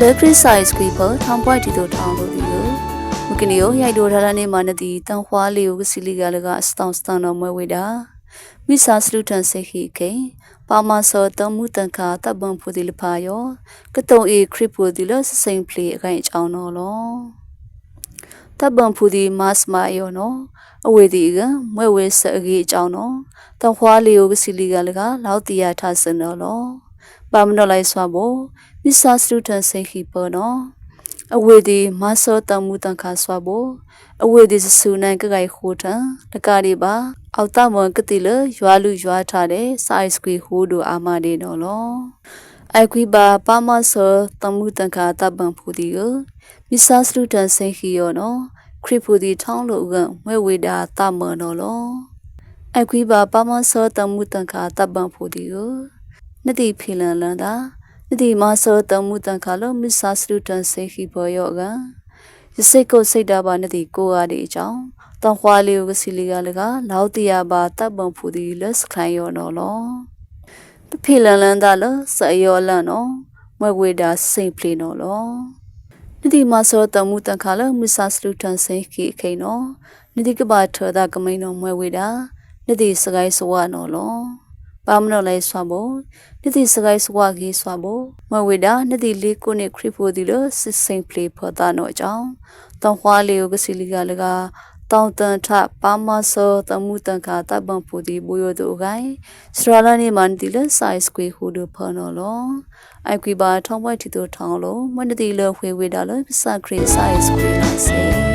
လေခရစ်ဆိုင်စကွီပေါ်ထောင်ပွိုက်တီတို့ထောင်လို့ဒီကိုမကနီယောရိုက်တော်ထားတဲ့နေမှာနတီတန်ခွာလေးကိုကစီလီကလကအစတောင်းစတန်တော်မွဲဝေတာမိစာစလူတန်စိခိကေပါမဆောတမှုတန်ခါတပ်ပံဖူဒီလဖာယောကတုံအေခရစ်ပူဒီလစစိန်ပလီအခိုင်အကြောင်းတော်လောတပ်ပံဖူဒီမတ်မာယောနော်အဝေဒီကမွဲဝဲစအကြီးအကြောင်းနော်တန်ခွာလေးကိုကစီလီကလကလောက်တီယာထဆန်တော်လော ပါမနော်လိုက်ဆွာဖို့မိစာစလူတန်စိခိပေါ်နော်အဝေဒီမဆောတမှုတန်ခါဆွာဖို့အဝေဒီစဆူနိုင်ကကြိုင်ခိုးထံတကားဒီပါအောက်တမွန်ကတိလရွာလူရွာထားတဲ့စိုက်စကွေဟိုးတို့အာမနေတော့လောအိုက်ခွီပါပါမဆောတမှုတန်ခါတပန်ဖူဒီကိုမိစာစလူတန်စိခိယောနော်ခရစ်ဖူဒီထောင်းလို့ကမွဲဝေတာတမန်တော်လောအိုက်ခွီပါပါမဆောတမှုတန်ခါတပန်ဖူဒီကို နတိဖီလန်လန်တာနတိမဆောတမှုတန်ခါလို့မိစာစလူတန်စိခိဘောယောကရစိတ်ကိုစိတ်တာပါနတိကိုအားဒီအကြောင်းတန်ခွာလေးကိုစီလီကလကလောက်တရပါတပ်ပုံဖူဒီလက်စခိုင်းရောနော်လောပဖေလန်လန်တာလစယောလန်နော်မွဲဝေတာစိတ်ပလီနော်လောနတိမဆောတမှုတန်ခါလမိစာစလူတန်စိခိခိနော်နတိကပါထောတာကမိန်နော်မွဲဝေတာနတိစကိုင်းစဝနော်လော ပါမနော်လဲဆွာဖို့နတိစကိုင်းစဝကြီးဆွာဖို့မဝေတာနတိလေးကိုနဲ့ခရစ်ဖို့ဒီလိုစစ်စိန်ပလီဖော်တာနော်အကြောင်းတောင်ခွာလေးကိုကစီလီကလကတောင်တန်ထပါမဆောတမှုတန်ခါတပံပူဒီဘူယတို့ဂိုင်စထရာလာနေမန်တီလဆိုင်စကွေဟူဒဖနော်လောအိုက်ကွီပါထောင်းပွဲတီတို့ထောင်းလို့မန္တတီလဝေဝေတာလို့စခရစ်ဆိုင်စကွေလာစေ